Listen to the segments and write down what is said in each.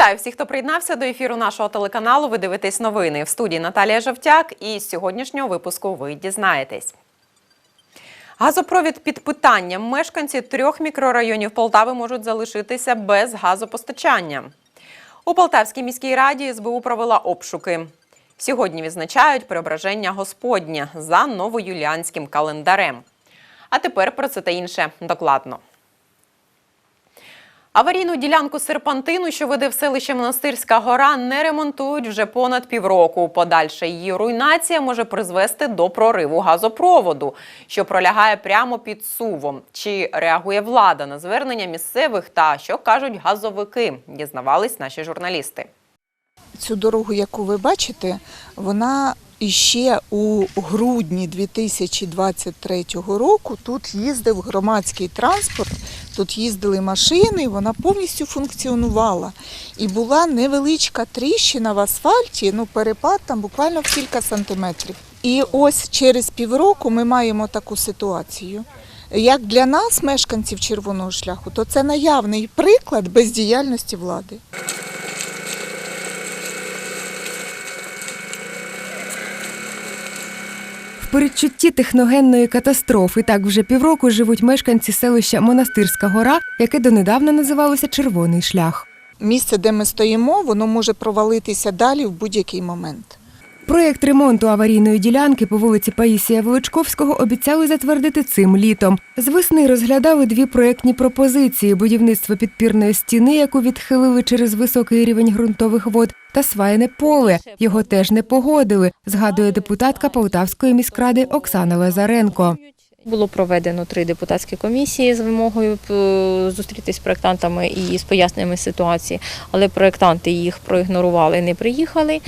Вітаю всіх, хто приєднався до ефіру нашого телеканалу. Ви дивитесь новини в студії Наталія Жовтяк. І з сьогоднішнього випуску ви дізнаєтесь. Газопровід під питанням. Мешканці трьох мікрорайонів Полтави можуть залишитися без газопостачання. У Полтавській міській раді СБУ провела обшуки. Сьогодні відзначають преображення Господня за новоюліанським календарем. А тепер про це та інше докладно. Аварійну ділянку серпантину, що веде в селище Монастирська гора, не ремонтують вже понад півроку. Подальша її руйнація може призвести до прориву газопроводу, що пролягає прямо під сувом. Чи реагує влада на звернення місцевих та що кажуть газовики? Дізнавались наші журналісти. Цю дорогу, яку ви бачите, вона іще у грудні 2023 року тут їздив громадський транспорт, тут їздили машини, вона повністю функціонувала. І була невеличка тріщина в асфальті, ну перепад там буквально в кілька сантиметрів. І ось через півроку ми маємо таку ситуацію. Як для нас, мешканців червоного шляху, то це наявний приклад бездіяльності влади. Передчутті техногенної катастрофи так вже півроку живуть мешканці селища Монастирська гора, яке донедавна називалося Червоний шлях. місце, де ми стоїмо, воно може провалитися далі в будь-який момент. Проєкт ремонту аварійної ділянки по вулиці Паїсія Величковського обіцяли затвердити цим літом. З весни розглядали дві проєктні пропозиції: будівництво підпірної стіни, яку відхилили через високий рівень ґрунтових вод, та сваяне поле. Його теж не погодили, згадує депутатка Полтавської міськради Оксана Лазаренко. Було проведено три депутатські комісії з вимогою е, зустрітися з проєктантами і з поясненнями ситуації, але проєктанти їх проігнорували, не приїхали.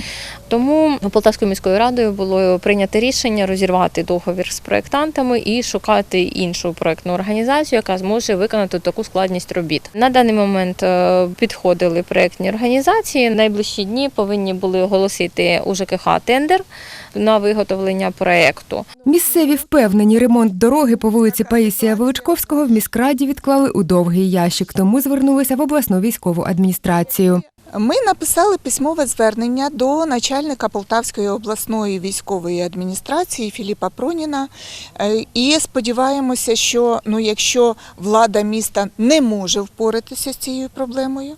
Тому Полтавською міською радою було прийнято рішення розірвати договір з проєктантами і шукати іншу проєктну організацію, яка зможе виконати таку складність робіт. На даний момент е, підходили проєктні організації. Найближчі дні повинні були оголосити у ЖКХ тендер на виготовлення проєкту. Місцеві впевнені, ремонт дороги по вулиці Паїсія Величковського в міськраді відклали у довгий ящик, тому звернулися в обласну військову адміністрацію. Ми написали письмове звернення до начальника Полтавської обласної військової адміністрації Філіпа Проніна е, і сподіваємося, що ну, якщо влада міста не може впоратися з цією проблемою,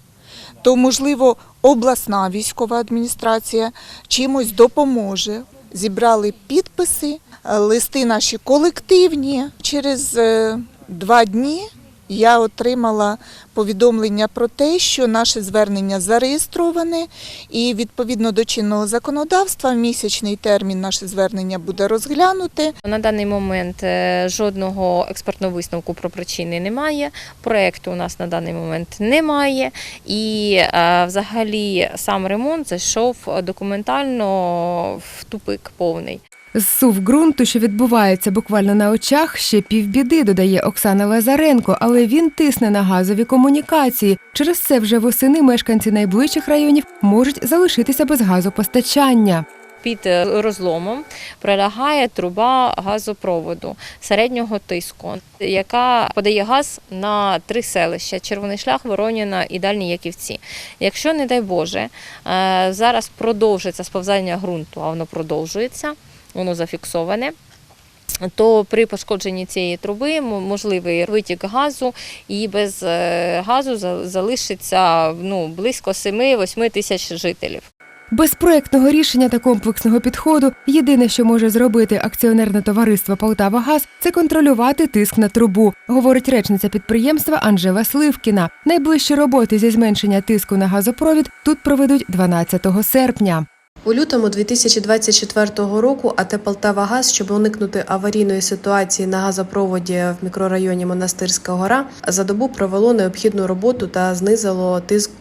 то можливо обласна військова адміністрація чимось допоможе. Зібрали підписи, е, листи наші колективні. Через е, два дні я отримала повідомлення про те, що наше звернення зареєстроване, і відповідно до чинного законодавства в місячний термін наше звернення буде розглянуте. На даний момент е, жодного експертного висновку про причини немає. Проекту у нас на даний момент немає. І е, взагалі сам ремонт зайшов документально в тупик повний. Зсув ґрунту, що відбувається буквально на очах, ще півбіди, додає Оксана Лазаренко, але він тисне на газові комунікації. Через це вже восени мешканці найближчих районів можуть залишитися без газопостачання. Під е, розломом пролягає труба газопроводу середнього тиску, яка подає газ на три селища: Червоний шлях, Вороніна і Дальні Яківці. Якщо, не дай Боже, е, зараз продовжиться сповзання ґрунту, а воно продовжується, воно зафіксоване. То при пошкодженні цієї труби можливий витік газу, і без е, газу залишиться ну, близько 7-8 тисяч жителів. Без проектного рішення та комплексного підходу єдине, що може зробити акціонерне товариство Полтава Газ, це контролювати тиск на трубу, говорить речниця підприємства Анжела Сливкіна. Найближчі роботи зі зменшення тиску на газопровід тут проведуть 12 серпня. У лютому 2024 року АТ «Полтавагаз», щоб уникнути аварійної ситуації на газопроводі в мікрорайоні Монастирська гора, за добу провело необхідну роботу та знизило тиск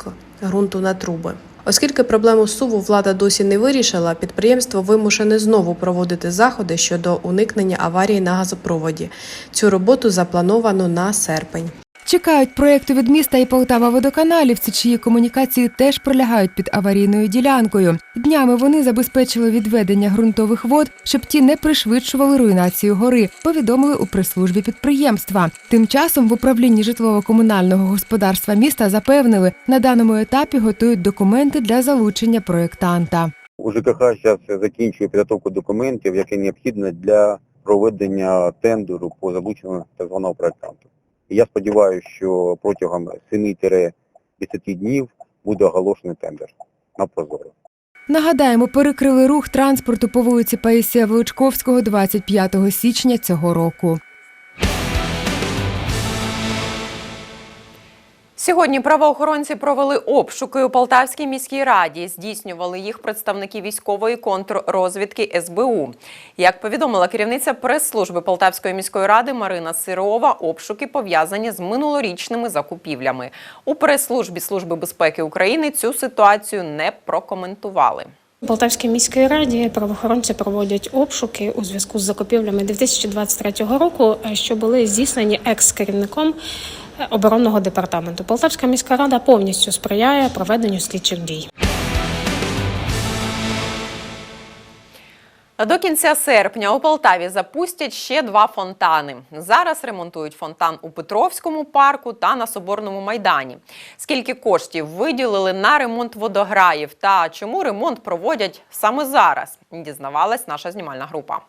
ґрунту на труби. Оскільки проблему суву влада досі не вирішила, підприємство вимушене знову проводити заходи щодо уникнення аварії на газопроводі. Цю роботу заплановано на серпень. Чекають проєкту від міста і Полтава водоканалівці, чиї комунікації теж пролягають під аварійною ділянкою. Днями вони забезпечили відведення ґрунтових вод, щоб ті не пришвидшували руйнацію гори. Повідомили у прес-службі підприємства. Тим часом в управлінні житлово-комунального господарства міста запевнили, на даному етапі готують документи для залучення проєктанта. У ЖКХ зараз закінчує підготовку документів, які необхідні для проведення тендеру по залученню так званого проєктанту. Я сподіваюся, що протягом 7-10 днів буде оголошений тендер на прозоро. Нагадаємо, перекрили рух транспорту по вулиці Паїсія Величковського 25 січня цього року. Сьогодні правоохоронці провели обшуки у Полтавській міській раді. Здійснювали їх представники військової контррозвідки СБУ. Як повідомила керівниця прес-служби Полтавської міської ради Марина Сирова, обшуки пов'язані з минулорічними закупівлями. У прес-службі Служби безпеки України цю ситуацію не прокоментували. У Полтавській міській раді правоохоронці проводять обшуки у зв'язку з закупівлями 2023 року, що були здійснені екс-керівником оборонного департаменту. Полтавська міська рада повністю сприяє проведенню слідчих дій. До кінця серпня у Полтаві запустять ще два фонтани. Зараз ремонтують фонтан у Петровському парку та на Соборному майдані. Скільки коштів виділили на ремонт водограїв та чому ремонт проводять саме зараз? Дізнавалась наша знімальна група.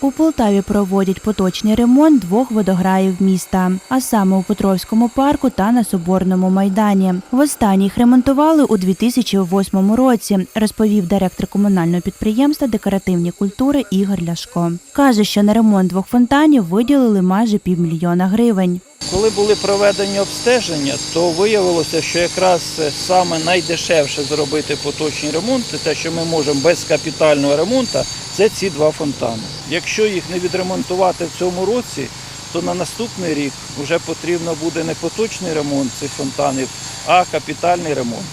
У Полтаві проводять поточний ремонт двох водограїв міста, а саме у Петровському парку та на Соборному майдані. Востаннє їх ремонтували у 2008 році, розповів директор комунального підприємства декоративні культури Ігор Ляшко. Каже, що на ремонт двох фонтанів виділили майже півмільйона гривень. Коли були проведені обстеження, то виявилося, що якраз саме найдешевше зробити поточні ремонти, те, що ми можемо без капітального ремонту, це ці два фонтани. Якщо їх не відремонтувати в цьому році, то на наступний рік вже потрібно буде не поточний ремонт цих фонтанів, а капітальний ремонт.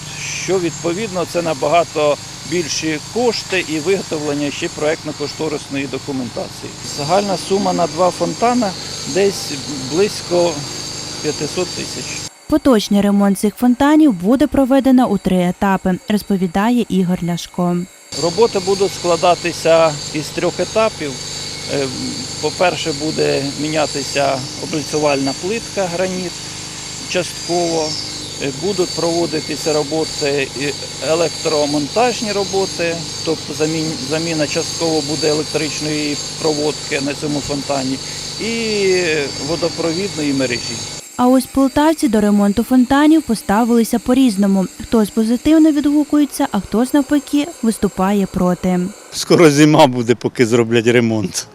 Що відповідно це набагато більші кошти і виготовлення ще проектно-кошторисної документації. Загальна сума на два фонтана десь близько 500 тисяч. Поточний ремонт цих фонтанів буде проведено у три етапи, розповідає Ігор Ляшко. Роботи будуть складатися із трьох етапів. Е, По-перше, буде мінятися облицювальна плитка, граніт частково. Е, Будуть проводитися роботи, електромонтажні роботи, тобто заміна частково буде електричної проводки на цьому фонтані і водопровідної мережі. А ось полтавці до ремонту фонтанів поставилися по-різному. Хтось позитивно відгукується, а хтось навпаки виступає проти. Скоро зима буде, поки зроблять ремонт.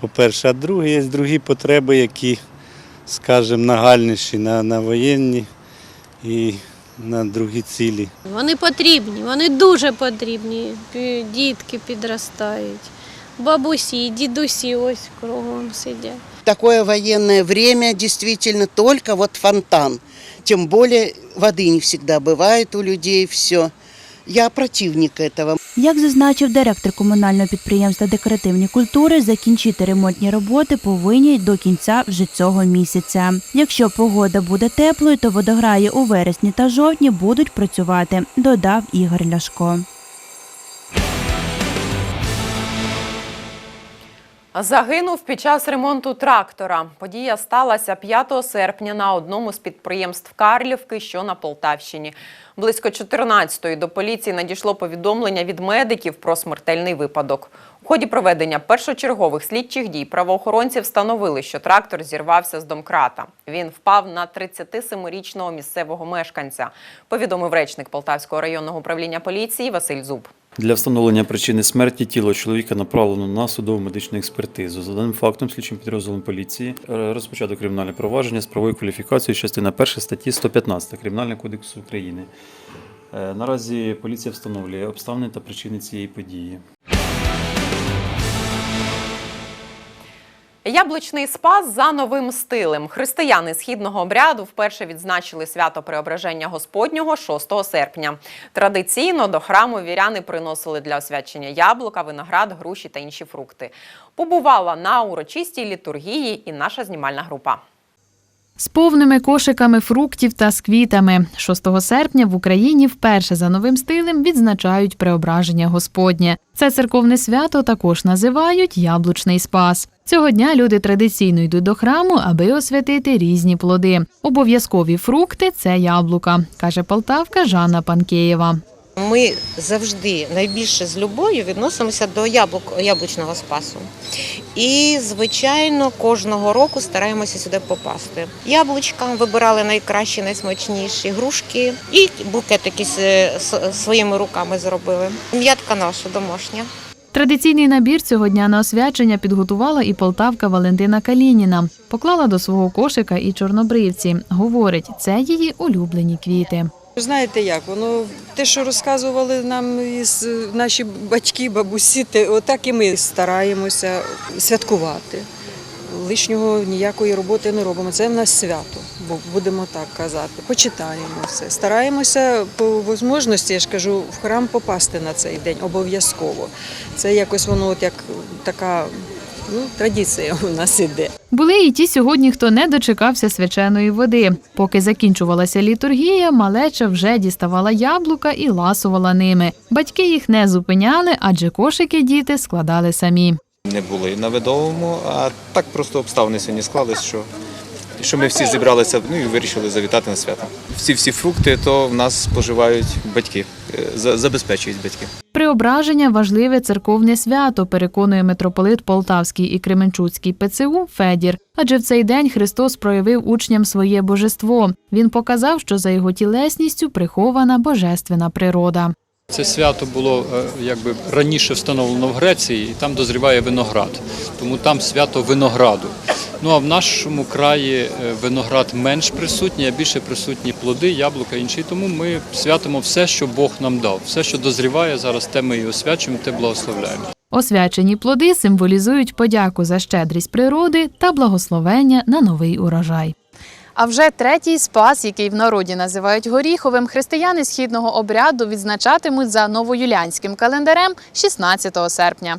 По-перше, а друге, є другі потреби, які, скажімо, нагальніші на, на воєнні і на другі цілі. Вони потрібні, вони дуже потрібні. Дітки підростають. Бабусі, дідусі ось кругом сидять такое военное время действительно только вот фонтан. Тем более воды не всегда бывает у людей, все. Я противник этого. Як зазначив директор комунального підприємства декоративні культури, закінчити ремонтні роботи повинні до кінця вже цього місяця. Якщо погода буде теплою, то водограї у вересні та жовтні будуть працювати, додав Ігор Ляшко. Загинув під час ремонту трактора. Подія сталася 5 серпня на одному з підприємств Карлівки, що на Полтавщині. Близько 14-ї до поліції надійшло повідомлення від медиків про смертельний випадок. У ході проведення першочергових слідчих дій правоохоронці встановили, що трактор зірвався з домкрата. Він впав на 37-річного місцевого мешканця, повідомив речник Полтавського районного управління поліції Василь Зуб. Для встановлення причини смерті тіло чоловіка направлено на судову медичну експертизу. За даним фактом, слідчим підрозділом поліції е, розпочато кримінальне провадження з правовою кваліфікацією частина 1 статті 115 Кримінального кодексу України. Е, Наразі поліція встановлює обставини та причини цієї події. Яблучний спас за новим стилем. Християни східного обряду вперше відзначили свято Преображення Господнього 6 серпня. Традиційно до храму віряни приносили для освячення яблука, виноград, груші та інші фрукти. Побувала на урочистій літургії і наша знімальна група. з повними кошиками фруктів та з квітами. 6 серпня в Україні вперше за новим стилем відзначають преображення Господнє. Це церковне свято також називають Яблучний Спас. Цього дня люди традиційно йдуть до храму, аби освятити різні плоди. Обов'язкові фрукти це яблука, каже Полтавка Жанна Панкеєва. Ми завжди найбільше з любов'ю відносимося до яблук, яблучного спасу. І, звичайно, кожного року стараємося сюди попасти. Яблучка вибирали найкращі, найсмачніші, грушки і букетики своїми руками зробили. М'ятка наша домашня. Традиційний набір цього дня на освячення підготувала і полтавка Валентина Калініна. Поклала до свого кошика і чорнобривці. Говорить, це її улюблені квіти. Знаєте як, воно те, що розказували нам із наші батьки, бабусі, те, отак і ми стараємося святкувати. Лишнього ніякої роботи не робимо. Це в нас свято, будемо так казати. Почитаємо все. Стараємося по можливості, я ж кажу, в храм попасти на цей день обов'язково. Це якось воно от як така ну, традиція у нас іде. Були і ті сьогодні, хто не дочекався свяченої води. Поки закінчувалася літургія, малеча вже діставала яблука і ласувала ними. Батьки їх не зупиняли, адже кошики діти складали самі. Не були на видовому, а так просто обставини сьогодні склались, що, що ми всі зібралися ну, і вирішили завітати на свято. Всі всі фрукти то в нас споживають батьки, е, за- забезпечують батьки. Преображення важливе церковне свято, переконує митрополит Полтавський і Кременчуцький ПЦУ Федір. Адже в цей день Христос проявив учням своє божество. Він показав, що за його тілесністю прихована божественна природа. Це свято було е, якби раніше встановлено в Греції, і там дозріває виноград. Тому там свято винограду. Ну а в нашому краї е, виноград менш присутній, а більше присутні плоди, яблука інші. Тому ми святимо все, що Бог нам дав. Все, що дозріває зараз, те ми і освячуємо, те благословляємо. Освячені плоди символізують подяку за щедрість природи та благословення на новий урожай. А вже третій спас, який в народі називають горіховим, християни східного обряду відзначатимуть за новоюліанським календарем 16 серпня.